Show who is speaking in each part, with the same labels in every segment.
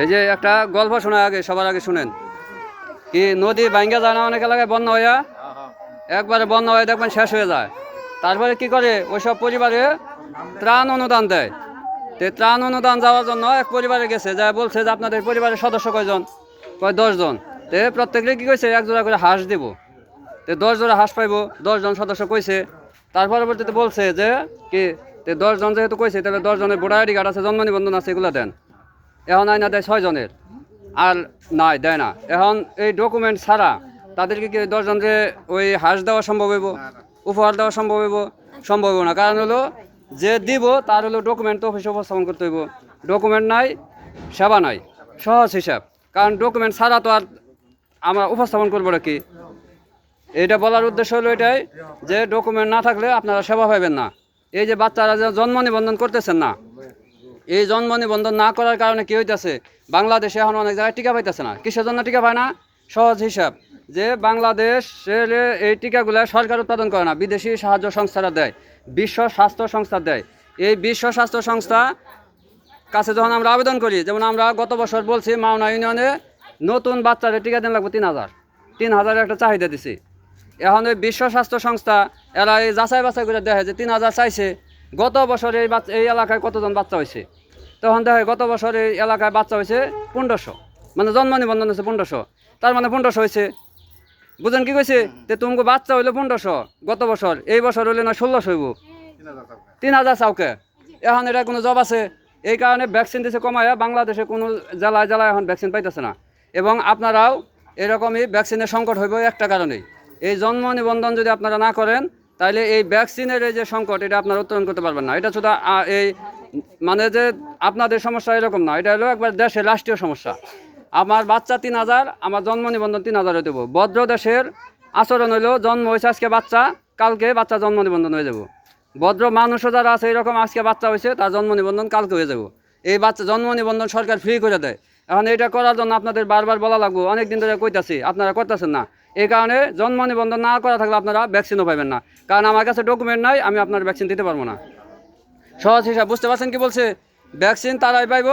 Speaker 1: এই যে একটা গল্প শোনা আগে, সবার আগে শুনেন। কি নদী ভাঙ্গা যায় না অনেক এলাকায় বন্যা হইয়া? একবারে বন্যা হয়ে দেখবেন শেষ হয়ে যায়। তারপরে কি করে? ওইসব পরিবারে ত্রাণ অনুদান দেয়। তো ত্রাণ অনুদান যাওয়ার জন্য এক পরিবারে গেছে, যা বলছে যে আপনাদের পরিবারের সদস্য কয়জন? কয় দশজন তে প্রত্যেকে কী কইছে? এক জোড়া করে হাঁস দিব। তে দশ জোড়া হাঁস পাইব দশজন সদস্য কইছে। তার পরবর্তীতে বলছে যে, কি? তে দশজন যেহেতু কইছে, তাহলে দশজনের ভোটার আইডি কার্ড আছে, জন্ম নিবন্ধন আছে, এগুলো দেন। এখন আইনা দেয় ছয়জনের আর নাই, দেয় না। এখন এই ডকুমেন্ট ছাড়া তাদেরকে কি দশজনকে ওই হাঁস দেওয়া সম্ভব হইব, উপহার দেওয়া সম্ভব হইব? সম্ভব না। কারণ হলো, যে দিব তার হলো ডকুমেন্ট তো অফিসে উপস্থাপন করতে হইব। ডকুমেন্ট নাই, সেবা নাই। সহজ হিসাব। কারণ ডকুমেন্ট ছাড়া তো আর আমরা উপস্থাপন করব না কি? এটা বলার উদ্দেশ্য হলো এটাই যে ডকুমেন্ট না থাকলে আপনারা সেবা পাবেন না। এই যে বাচ্চারা যে জন্ম নিবন্ধন করতেছেন না এই জন্ম নিবন্ধন না করার কারণে কি হইতেছে? বাংলাদেশে এখন অনেক জায়গায় টিকা পাইতেছে না। কিসের জন্য টিকা পায় না? সহজ হিসাব, যে বাংলাদেশের এই টিকাগুলো সরকার উৎপাদন করে না, বিদেশি সাহায্য সংস্থারা দেয়, বিশ্ব স্বাস্থ্য সংস্থা দেয়। এই বিশ্ব স্বাস্থ্য সংস্থা কাছে যখন আমরা আবেদন করি, যেমন আমরা গত বছর বলছি মাওনা ইউনিয়নে নতুন বাচ্চাদের টিকা দেন লাগবে তিন হাজার। তিন হাজারের একটা চাহিদা দিছি। এখন ওই বিশ্ব স্বাস্থ্য সংস্থা, এরা এই যাচাই বাছাই করে দেখে যে তিন হাজার চাইছে। গত বছর এই বাচ্চা এই এলাকায় কতজন বাচ্চা হয়েছে? তখন দেখে গত বছর এই এলাকায় বাচ্চা হয়েছে পনেরোশো। মানে জন্ম নিবন্ধন হয়েছে পনেরোশো। তার মানে পনেরোশো হয়েছে। বুঝেন কি কইছে? তে তুমি বাচ্চা হইল পনেরোশো। গত বছর, এই বছর হইলে না ষোলোশো হইব। তিন হাজার চাউকে। এখন এটা কোনো জব আছে? এই কারণে ভ্যাকসিন দিছে কমায় বাংলাদেশে কোনো জেলায় জেলায় এখন ভ্যাকসিন পাইতেছে না। এবং আপনারাও এরকমই ভ্যাকসিনের সংকট হইব একটা কারণেই। এই জন্ম নিবন্ধন যদি আপনারা না করেন তাহলে এই ভ্যাকসিনের এই যে সংকট, এটা আপনারা উত্তরণ করতে পারবেন না। এটা শুধু এই মানে যে আপনাদের সমস্যা এরকম না, এটা হলো একবার দেশের রাষ্ট্রীয় সমস্যা। আমার বাচ্চা তিন হাজার, আমার জন্ম নিবন্ধন তিন হাজার হয়ে দেবো ভদ্র দেশের আচরণ হইল জন্ম হয়েছে আজকে বাচ্চা, কালকে বাচ্চা জন্ম নিবন্ধন হয়ে যাব। ভদ্র মানুষও যারা আছে, এরকম আজকে বাচ্চা হয়েছে, তার জন্ম নিবন্ধন কালকে হয়ে যাব। এই বাচ্চা জন্ম নিবন্ধন সরকার ফ্রি করে দেয়। এখন এটা করার জন্য আপনাদের বারবার বলা লাগবো অনেক দিন ধরে কইতাছি, আপনারা করতেছেন না। এই কারণে জন্ম নিবন্ধন না করা থাকলে আপনারা ভ্যাকসিনও পাবেন না। কারণ আমার কাছে ডকুমেন্ট নাই, আমি আপনার ভ্যাকসিন দিতে পারব না। সহজ হিসাব, বুঝতে পারছেন কি বলছে? ভ্যাকসিন তারাই পাইব,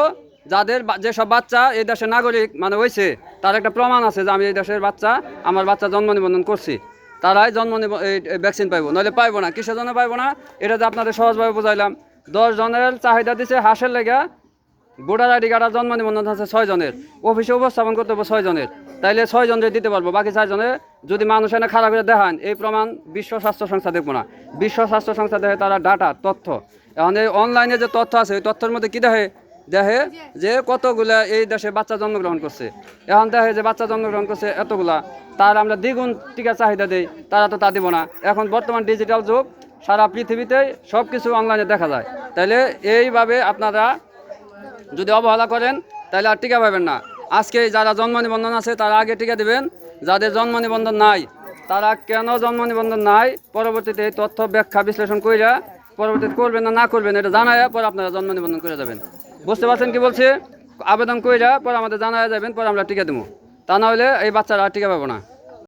Speaker 1: যাদের যেসব বাচ্চা এই দেশের নাগরিক মানে হয়েছে তার একটা প্রমাণ আছে যে আমি এই দেশের বাচ্চা, আমার বাচ্চা জন্ম নিবন্ধন করছি। তারাই জন্ম এই ভ্যাকসিন পাইব, নইলে পাইব না, কিসের জন্য পাইবো না? এটা যে আপনাদের সহজভাবে বুঝাইলাম। দশ জনের চাহিদা দিছে, হাঁসের লেগা ভোটার আইডি কার্ড জন্ম নিবন্ধন আছে ছয় জনের অফিসে উপস্থাপন করতে হবে ছয় জনের তাইলে ছয় জনের দিতে পারব, বাকি চারজনের যদি মানুষ এনে খারাপ করে দেখান, এই প্রমাণ বিশ্ব স্বাস্থ্য সংস্থা দেখব না। বিশ্ব স্বাস্থ্য সংস্থা দেখে তারা ডাটা তথ্য। এখন এই অনলাইনে যে তথ্য আছে, ওই তথ্যের মধ্যে কি দেখে? দেখে যে কতগুলা এই দেশে বাচ্চা জন্মগ্রহণ করছে। এখন দেখে যে বাচ্চা জন্মগ্রহণ করছে এতগুলা, তার আমরা দ্বিগুণ টিকা চাহিদা দিই, তারা তো তা দিব না। এখন বর্তমান ডিজিটাল যুগ, সারা পৃথিবীতে সব কিছু অনলাইনে দেখা যায়। তাইলে এইভাবে আপনারা যদি অবহেলা করেন, তাহলে আর টিকা পাবেন না। আজকে যারা জন্ম নিবন্ধন আছে, তারা আগে টিকা দেবেন। যাদের জন্ম নিবন্ধন নাই, তারা কেন জন্ম নিবন্ধন নাই? পরবর্তীতে এই তথ্য ব্যাখ্যা বিশ্লেষণ কইরা পরবর্তীতে করবেন না না করবেন, এটা জানায় পরে আপনারা জন্ম নিবন্ধন করে যাবেন। বুঝতে পারছেন কি বলছে? আবেদন কইরা পরে আমাদের জানায় যাবেন, পরে আমরা টিকা দেবো তা না হলে এই বাচ্চারা আর টিকা পাবো না।